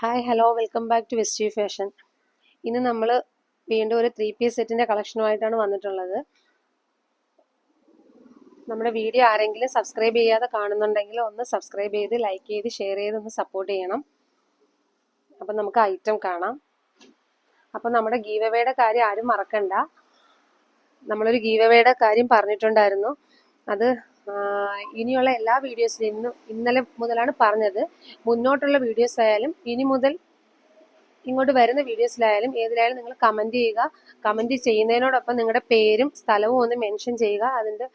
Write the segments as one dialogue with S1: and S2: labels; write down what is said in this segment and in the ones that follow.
S1: Hi hello welcome back to West Fashion ഇന്ന് നമ്മൾ വീണ്ടും ഒരു ത്രീ പീസ് സെറ്റിന്റെ കളക്ഷനുമായിട്ടാണ് വന്നിട്ടുള്ളത്. നമ്മുടെ വീഡിയോ ആരെങ്കിലും സബ്സ്ക്രൈബ് ചെയ്യാതെ കാണുന്നുണ്ടെങ്കിൽ ഒന്ന് സബ്സ്ക്രൈബ് ചെയ്ത് ലൈക്ക് ചെയ്ത് ഷെയർ ചെയ്ത് ഒന്ന് സപ്പോർട്ട് ചെയ്യണം. അപ്പം നമുക്ക് ഐറ്റം കാണാം. അപ്പം നമ്മുടെ ഗീവവേയുടെ കാര്യം ആരും മറക്കണ്ട. നമ്മളൊരു ഗീവവേയുടെ കാര്യം പറഞ്ഞിട്ടുണ്ടായിരുന്നു. അത് ഇനിയുള്ള എല്ലാ വീഡിയോസിലും ഇന്ന് ഇന്നലെ മുതലാണ് പറഞ്ഞത്. മുന്നോട്ടുള്ള വീഡിയോസ് ആയാലും ഇനി മുതൽ ഇങ്ങോട്ട് വരുന്ന വീഡിയോസിലായാലും ഏതിലായാലും നിങ്ങൾ കമന്റ് ചെയ്യുക. കമന്റ് ചെയ്യുന്നതിനോടൊപ്പം നിങ്ങളുടെ പേരും സ്ഥലവും ഒന്ന് മെൻഷൻ ചെയ്യുക. അതിന്റെ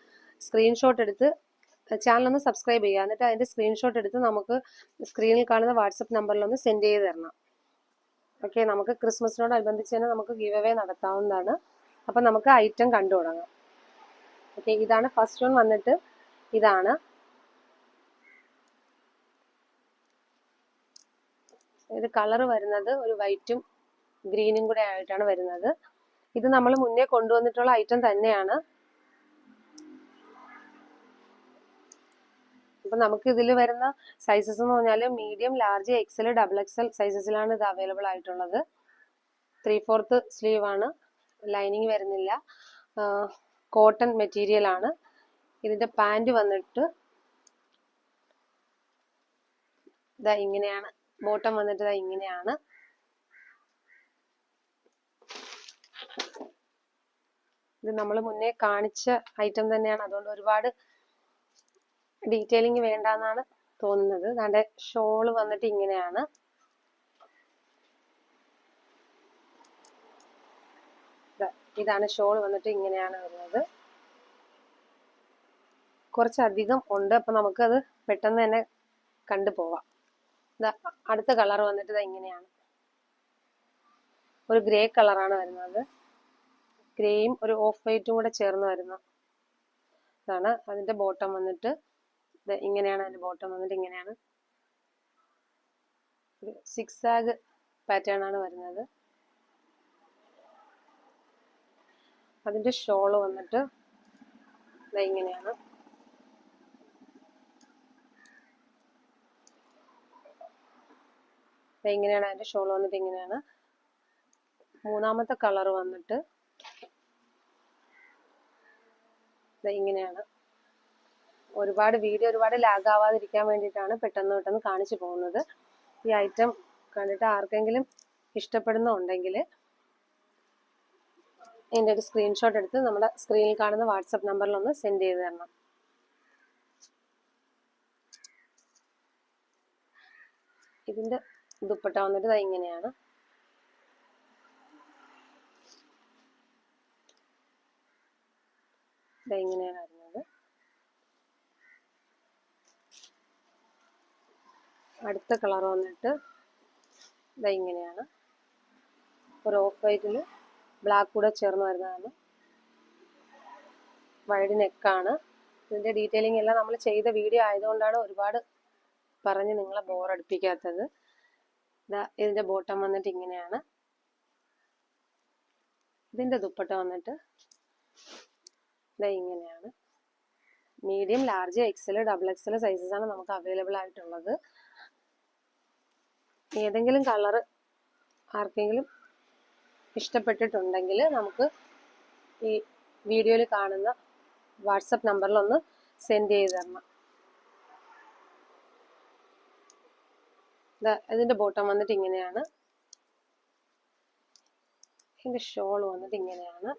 S1: സ്ക്രീൻഷോട്ട് എടുത്ത് ചാനൽ ഒന്ന് സബ്സ്ക്രൈബ് ചെയ്യുക. എന്നിട്ട് അതിന്റെ സ്ക്രീൻഷോട്ട് എടുത്ത് നമുക്ക് സ്ക്രീനിൽ കാണുന്ന വാട്സപ്പ് നമ്പറിലൊന്ന് സെൻഡ് ചെയ്ത് തരണം. ഓക്കെ നമുക്ക് ക്രിസ്മസിനോടനുബന്ധിച്ച് തന്നെ നമുക്ക് ഗീവ് അവേ നടത്താവുന്നതാണ്. അപ്പം നമുക്ക് ഐറ്റം കണ്ടു തുടങ്ങാം ഓക്കെ ഇതാണ് ഫസ്റ്റ് വൺ വന്നിട്ട് ഇതാണ്. ഇത് കളർ വരുന്നത് ഒരു വൈറ്റും ഗ്രീനും കൂടെ ആയിട്ടാണ് വരുന്നത്. ഇത് നമ്മൾ മുന്നേ കൊണ്ടുവന്നിട്ടുള്ള ഐറ്റം തന്നെയാണ്. അപ്പൊ നമുക്ക് ഇതിൽ വരുന്ന സൈസസ് എന്ന് പറഞ്ഞാൽ medium large XL double XL സൈസസിലാണ് ഇത് അവൈലബിൾ ആയിട്ടുള്ളത്. ത്രീ ഫോർത്ത് സ്ലീവ് ആണ്. ലൈനിങ് വരുന്നില്ല. കോട്ടൺ മെറ്റീരിയൽ ആണ്. ഇതിന്റെ പാന്റ് വന്നിട്ട് ഇതാ ഇങ്ങനെയാണ്. ബോട്ടം വന്നിട്ട് ഇതാ ഇങ്ങനെയാണ്. ഇത് നമ്മൾ മുന്നേ കാണിച്ച ഐറ്റം തന്നെയാണ്. അതുകൊണ്ട് ഒരുപാട് ഡീറ്റെയിലിംഗ് വേണ്ടെന്നാണ് തോന്നുന്നത്. നമ്മുടെ ഷോൾ വന്നിട്ട് ഇങ്ങനെയാണ്. ഇതാണ് ഷോൾ വന്നിട്ട് ഇങ്ങനെയാണ് വരുന്നത്. കുറച്ചധികം ഉണ്ട്. അപ്പം നമുക്കത് പെട്ടെന്ന് തന്നെ കണ്ടു പോവാം. അടുത്ത കളർ വന്നിട്ട് ഇതാ ഇങ്ങനെയാണ്. ഒരു ഗ്രേ കളറാണ് വരുന്നത്. ഗ്രേയും ഒരു ഓഫ് വൈറ്റും കൂടെ ചേർന്ന് വരുന്ന ഇതാണ്. അതിന്റെ ബോട്ടം വന്നിട്ട് ഇത് ഇങ്ങനെയാണ് അതിന്റെ ബോട്ടം വന്നിട്ട് ഇങ്ങനെയാണ്. ഒരു സിക്സ് ആഗ് പാറ്റേൺ ആണ് വരുന്നത്. അതിന്റെ ഷോൾ വന്നിട്ട് ഇങ്ങനെയാണ്. ഇങ്ങനെയാണ് അതിന്റെ ഷോൾ വന്നിട്ട് ഇങ്ങനെയാണ്. മൂന്നാമത്തെ കളർ വന്നിട്ട് ഇങ്ങനെയാണ്. ഒരുപാട് വീഡിയോ ഒരുപാട് ലാഗ് ആവാതിരിക്കാൻ വേണ്ടിയിട്ടാണ് പെട്ടെന്ന് പെട്ടെന്ന് കാണിച്ചു പോകുന്നത്. ഈ ഐറ്റം കണ്ടിട്ട് ആർക്കെങ്കിലും ഇഷ്ടപ്പെടുന്നുണ്ടെങ്കിൽ ഇതിന്റെ ഒരു സ്ക്രീൻഷോട്ട് എടുത്ത് നമ്മുടെ സ്ക്രീനിൽ കാണുന്ന വാട്സപ്പ് നമ്പറിലൊന്ന് സെൻഡ് ചെയ്ത് തരണം. ഇതിന്റെ ദുപ്പട്ട വന്നിട്ട് ഇതാ ഇങ്ങനെയാണ് ഇതാ ഇങ്ങനെയാണ് വരുന്നത് അടുത്ത കളർ വന്നിട്ട് ഇതാ ഇങ്ങനെയാണ് ഒരു ഓഫ് വൈറ്റിൽ ബ്ലാക്ക് കൂടെ ചേർന്ന് വരുന്നതാണ്. വൈഡ് നെക്കാണ്. ഇതിന്റെ ഡീറ്റെയിലിംഗ് എല്ലാം നമ്മൾ ചെയ്ത വീഡിയോ ആയതുകൊണ്ടാണ് ഒരുപാട് പറഞ്ഞ് നിങ്ങളെ ബോറടിപ്പിക്കാത്തത് ഇതിന്റെ ബോട്ടം വന്നിട്ട് ഇങ്ങനെയാണ്. ഇതിന്റെ ദുപ്പട്ട വന്നിട്ട് ഇതാ ഇങ്ങനെയാണ്. Medium large XL double XL sizes ആണ് നമുക്ക് അവൈലബിൾ ആയിട്ടുള്ളത്. ഏതെങ്കിലും കളർ ആർക്കെങ്കിലും ഇഷ്ടപ്പെട്ടിട്ടുണ്ടെങ്കിൽ നമുക്ക് ഈ വീഡിയോയിൽ കാണുന്ന വാട്സപ്പ് നമ്പറിലൊന്ന് സെൻഡ് ചെയ്ത് തരണം. ഇതിന്റെ ബോട്ടം വന്നിട്ട് ഇങ്ങനെയാണ്. ഇതിന്റെ ഷോൾ വന്നിട്ട് ഇങ്ങനെയാണ്.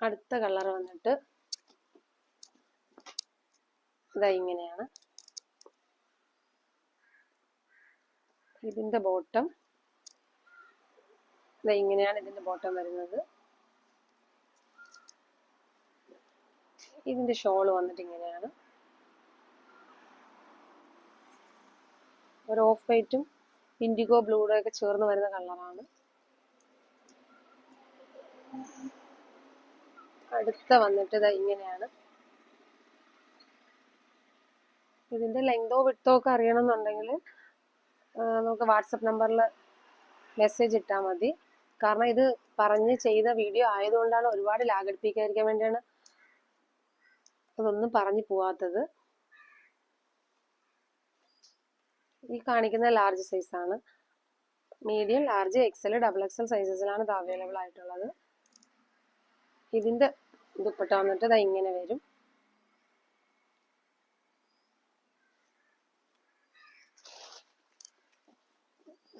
S1: അടുത്ത കളർ വന്നിട്ട് ഇതാ ഇങ്ങനെയാണ്. ഇതിന്റെ ബോട്ടം ഇതാ ഇങ്ങനെയാണ് ഇതിന്റെ ബോട്ടം വരുന്നത്. ഇതിന്റെ ഷോൾ വന്നിട്ട് ഇങ്ങനെയാണ്. ഒരു ഓഫ് വൈറ്റും ഇൻഡിഗോ ബ്ലൂടെ ഒക്കെ ചേർന്ന് വരുന്ന കളറാണ് അടുത്ത വന്നിട്ട് ഇതാ ഇങ്ങനെയാണ്. ഇതിന്റെ ലെങ്തോ വിട്ടോ ഒക്കെ അറിയണമെന്നുണ്ടെങ്കിൽ നമുക്ക് വാട്സപ്പ് നമ്പറിൽ മെസ്സേജ് ഇട്ടാൽ മതി. കാരണം ഇത് പറഞ്ഞ് ചെയ്ത വീഡിയോ ആയതുകൊണ്ടാണ് ഒരുപാട് ലാഗടിപ്പിക്കാതിരിക്കാൻ വേണ്ടിയാണ് അതൊന്നും പറഞ്ഞു പോവാത്തത്. ഈ കാണിക്കുന്ന ലാർജ് സൈസ് ആണ്. Medium large XL double XL സൈസസിലാണ് ഇത് അവൈലബിൾ ആയിട്ടുള്ളത്. ഇതിന്റെ ദുപ്പട്ട വന്നിട്ട് ഇത് ഇങ്ങനെ വരും.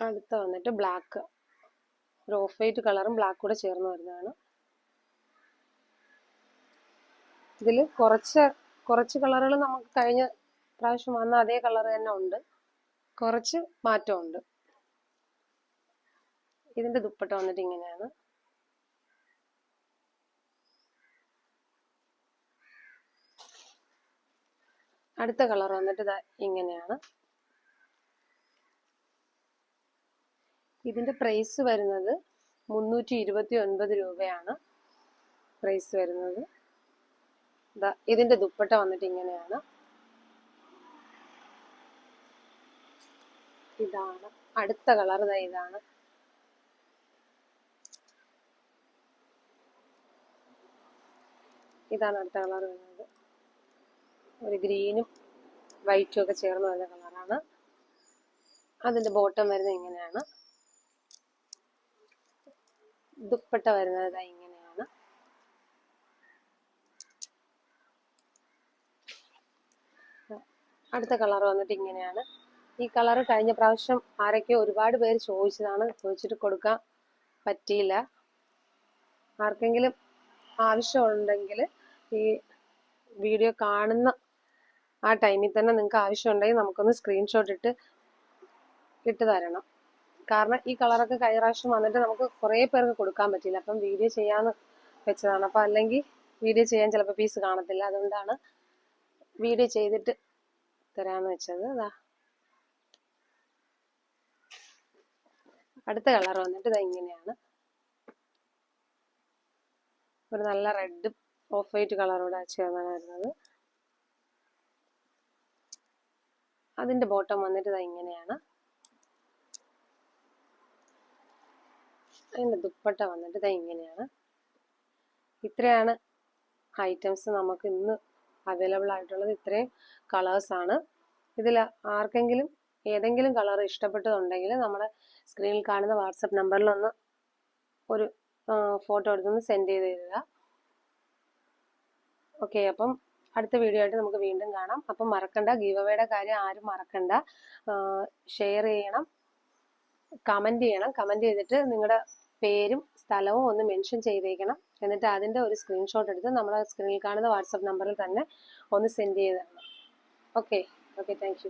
S1: അടുത്ത വന്നിട്ട് ബ്ലാക്ക് ഓഫ് വൈറ്റ് കളറും ബ്ലാക്ക് കൂടെ ചേർന്ന് വരുന്നതാണ്. ഇതിൽ കുറച്ച് കുറച്ച് കളറുകൾ നമുക്ക് കഴിഞ്ഞ പ്രാവശ്യം വന്ന അതേ കളർ തന്നെ ഉണ്ട്. കുറച്ച് മാറ്റമുണ്ട്. ഇതിന്റെ ദുപ്പട്ട വന്നിട്ട് ഇങ്ങനെയാണ്. അടുത്ത കളർ വന്നിട്ട് ഇങ്ങനെയാണ്. ഇതിന്റെ പ്രൈസ് വരുന്നത് മുന്നൂറ്റി ഇരുപത്തി ഒൻപത് രൂപയാണ് പ്രൈസ് വരുന്നത്. ഇതിന്റെ ദുപ്പട്ട വന്നിട്ട് ഇങ്ങനെയാണ്. ഇതാണ്. അടുത്ത കളർ ദാ ഇതാണ്. ഇതാണ് അടുത്ത കളർ വരുന്നത്. ഒരു ഗ്രീനും വൈറ്റും ഒക്കെ ചേർന്ന് വരുന്ന കളറാണ്. അതിന്റെ ബോട്ടം വരുന്നത് ഇങ്ങനെയാണ്. ദുപ്പട്ട വരുന്നത് ഇങ്ങനെയാണ്. അടുത്ത കളർ വന്നിട്ട് ഇങ്ങനെയാണ്. ഈ കളർ കഴിഞ്ഞ പ്രാവശ്യം ആരൊക്കെയോ ഒരുപാട് പേര് ചോദിച്ചതാണ്. ചോദിച്ചിട്ട് കൊടുക്കാൻ പറ്റിയില്ല. ആർക്കെങ്കിലും ആവശ്യമുണ്ടെങ്കിൽ ഈ വീഡിയോ കാണുന്ന ആ ടൈമിൽ തന്നെ നിങ്ങൾക്ക് ആവശ്യമുണ്ടെങ്കിൽ നമുക്കൊന്ന് സ്ക്രീൻഷോട്ട് ഇട്ട് ഇട്ട് തരണം. കാരണം ഈ കളറൊക്കെ കഴിഞ്ഞ പ്രാവശ്യം വന്നിട്ട് നമുക്ക് കുറേ പേർക്ക് കൊടുക്കാൻ പറ്റില്ല അപ്പം വീഡിയോ ചെയ്യാമെന്ന് വെച്ചതാണ്. അപ്പം അല്ലെങ്കിൽ വീഡിയോ ചെയ്യാൻ ചിലപ്പോൾ പീസ് കാണത്തില്ല. അതുകൊണ്ടാണ് വീഡിയോ ചെയ്തിട്ട് തരാമെന്ന് വെച്ചത്. അതാ അടുത്ത കളർ വന്നിട്ട് ഇത് ഇങ്ങനെയാണ്. ഒരു നല്ല റെഡ് ഓഫ് വൈറ്റ് കളറോടെ ചേർന്നാണ് വരുന്നത് അതിന്റെ ബോട്ടം വന്നിട്ട് ഇത് ഇങ്ങനെയാണ്. അതിന്റെ ദുപ്പട്ട വന്നിട്ട് ഇത് ഇങ്ങനെയാണ്. ഇത്രയാണ് ഐറ്റംസ് നമുക്ക് ഇന്ന് അവൈലബിൾ ആയിട്ടുള്ളത്. ഇത്രയും കളേഴ്സാണ് ഇതിൽ ആർക്കെങ്കിലും ഏതെങ്കിലും കളർ ഇഷ്ടപ്പെട്ടതുണ്ടെങ്കിൽ നമ്മുടെ സ്ക്രീനിൽ കാണുന്ന വാട്സപ്പ് നമ്പറിലൊന്ന് ഒരു ഫോട്ടോ എടുത്തൊന്ന് സെൻഡ് ചെയ്ത് തരിക. ഓക്കെ അപ്പം അടുത്ത വീഡിയോ ആയിട്ട് നമുക്ക് വീണ്ടും കാണാം. അപ്പം മറക്കണ്ട ഗീവ് അവയുടെ കാര്യം ആരും മറക്കണ്ട. ഷെയർ ചെയ്യണം കമന്റ് ചെയ്യണം. കമന്റ് ചെയ്തിട്ട് നിങ്ങളുടെ പേരും സ്ഥലവും ഒന്ന് മെൻഷൻ ചെയ്തേക്കണം. എന്നിട്ട് അതിന്റെ ഒരു സ്ക്രീൻഷോട്ട് എടുത്ത് നമ്മുടെ സ്ക്രീനിൽ കാണുന്ന വാട്സപ്പ് നമ്പറിൽ തന്നെ ഒന്ന് സെൻഡ് ചെയ്ത് തരണം. Okay okay thank